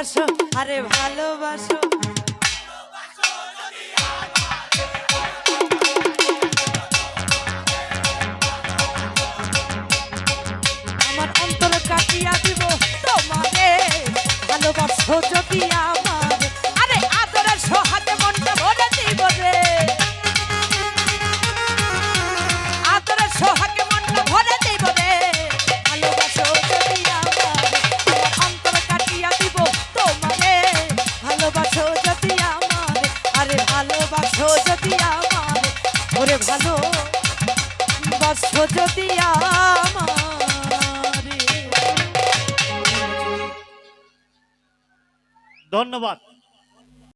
ভালোবাসো আরে ভালোবাসো। ধন্যবাদ।